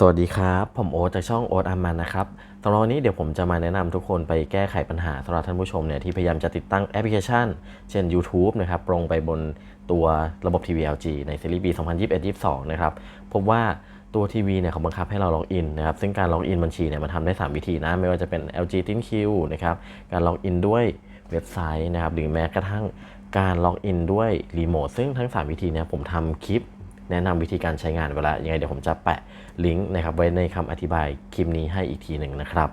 สวัสดีครับ ผมโอ๊ตจากช่องโอ๊ตอามันนะครับสำหรับวันนี้เดี๋ยวผมจะมาแนะนำทุกคนไปแก้ไขปัญหาสำหรับท่านผู้ชมเนี่ยที่พยายามจะติดตั้งแอปพลิเคชัน เช่น YouTube นะครับลงไปบนตัวระบบทีวี LG ในซีรีส์ปี 2021-22 นะครับพบว่าตัวทีวีเนี่ยเขาบังคับให้เราล็อกอินนะครับซึ่งการล็อกอินบัญชีเนี่ยมันทำได้ 3 วิธีนะ ไม่ว่าจะเป็น LG ThinQ นะครับการล็อกอินด้วยเว็บไซต์นะครับหรือแม้กระทั่งการล็อกอินด้วยรีโมทซึ่งทั้ง 3 วิธีเนี่ยผมทำคลิป แนะนำวิธีการใช้งานไว้แล้วยังไงเดี๋ยวผมจะแปะลิงก์นะครับไว้ในคำอธิบายคลิปนี้ให้อีกทีหนึ่งนะครับ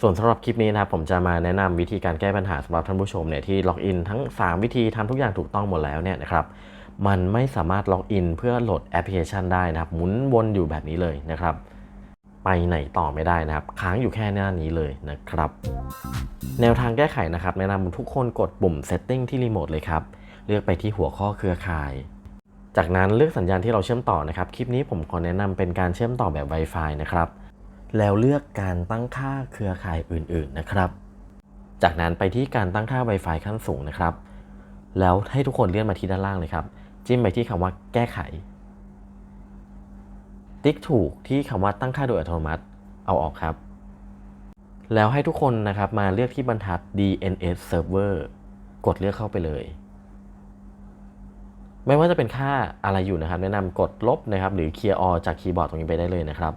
ส่วนสำหรับคลิปนี้นะครับผมจะมาแนะนำวิธีการแก้ปัญหาสำหรับท่านผู้ชมเนี่ยที่ล็อกอินทั้ง 3 วิธีทำทุกอย่างถูกต้องหมดแล้วเนี่ยนะครับมันไม่สามารถล็อกอินเพื่อโหลดแอปพลิเคชันได้นะครับหมุนวนอยู่แบบนี้เลยนะครับ ไปไหนต่อไม่ได้นะครับ ค้างอยู่แค่หน้านี้เลยนะครับ แนวทางแก้ไขนะครับแนะนำทุกคนกดปุ่ม setting ที่รีโมทเลยครับ เลือกไปที่หัวข้อเครือข่าย จากนั้นเลือกสัญญาณที่เราเชื่อมต่อนะครับ คลิปนี้ผมขอแนะนำเป็นการเชื่อมต่อแบบ Wi-Fi นะครับ แล้วเลือกการตั้งค่าเครือข่ายอื่น ๆ นะครับ จากนั้นไปที่การตั้งค่า Wi-Fi ขั้นสูงนะครับ แล้วให้ทุกคนเลื่อนมาที่ด้านล่างเลยครับ จิ้มไปที่คำว่าแก้ไข ติ๊กถูกที่คำว่าตั้งค่าโดยอัตโนมัติ เอาออกครับ แล้วให้ทุกคนนะครับมาเลือกที่บรรทัด DNS Server กดเลือกเข้าไปเลย ไม่ว่าจะเป็นค่าอะไรอยู่นะครับ แนะนำกดลบนะครับ หรือ Clear All จากคีย์บอร์ดตรงนี้ไปได้เลยนะครับ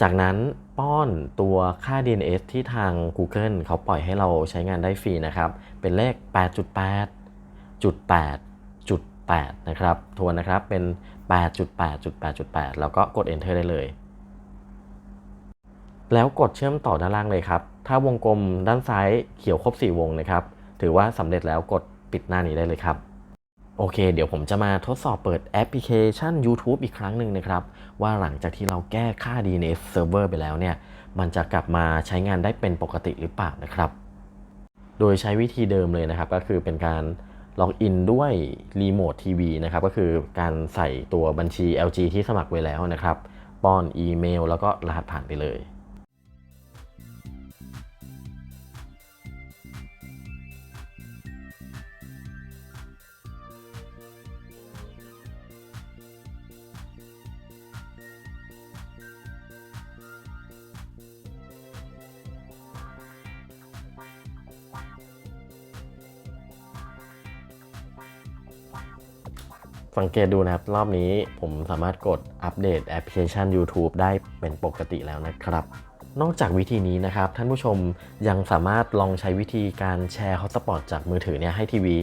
จากนั้นป้อนตัวค่า DNS ที่ทาง Google เขาปล่อยให้เราใช้งานได้ฟรีนะครับ เป็นเลข 8.8จุด8จุด8นะครับ ทวนนะครับ เป็น 8.8.8.8 แล้วก็กด Enter ได้เลย แล้วกดเชื่อมต่อด้านล่างเลยครับ ถ้าวงกลมด้านซ้ายเขียวครบ 4 วงนะครับ ถือว่าสำเร็จแล้วกดปิดหน้านี้ได้เลยครับ โอเค เดี๋ยวผมจะมาทดสอบเปิดแอปพลิเคชัน YouTube อีกครั้งหนึ่งนะครับ ว่าหลังจากที่เราแก้ค่า DNS Server ไปแล้วเนี่ย มันจะกลับมาใช้งานได้เป็นปกติหรือเปล่านะครับ โดยใช้วิธีเดิมเลยนะครับ ก็คือเป็นการล็อกอินด้วยรีโมททีวีนะครับ ก็คือการใส่ตัวบัญชี LG ที่สมัครไว้แล้วนะครับ ป้อนอีเมล แล้วก็รหัสผ่านไปเลย สังเกตดูนะครับ รอบนี้ผมสามารถกดอัปเดตแอปพลิเคชัน YouTube ได้เป็นปกติแล้วนะครับ นอกจากวิธีนี้นะครับ ท่านผู้ชมยังสามารถลองใช้วิธีการแชร์ฮอตสปอตจากมือถือเนี่ยให้ทีวี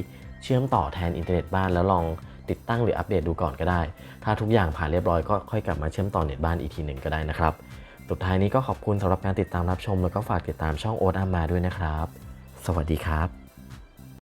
เชื่อมต่อแทนอินเทอร์เน็ตบ้านแล้วลองติดตั้งหรืออัปเดตดูก่อนก็ได้ ถ้าทุกอย่างผ่านเรียบร้อยก็ค่อยกลับมาเชื่อมต่อเน็ตบ้านอีกทีหนึ่งก็ได้นะครับ สุดท้ายนี้ก็ขอบคุณสำหรับการติดตามรับชม แล้วก็ฝากติดตามช่องโอ๊ตอามาด้วยนะครับ สวัสดีครับ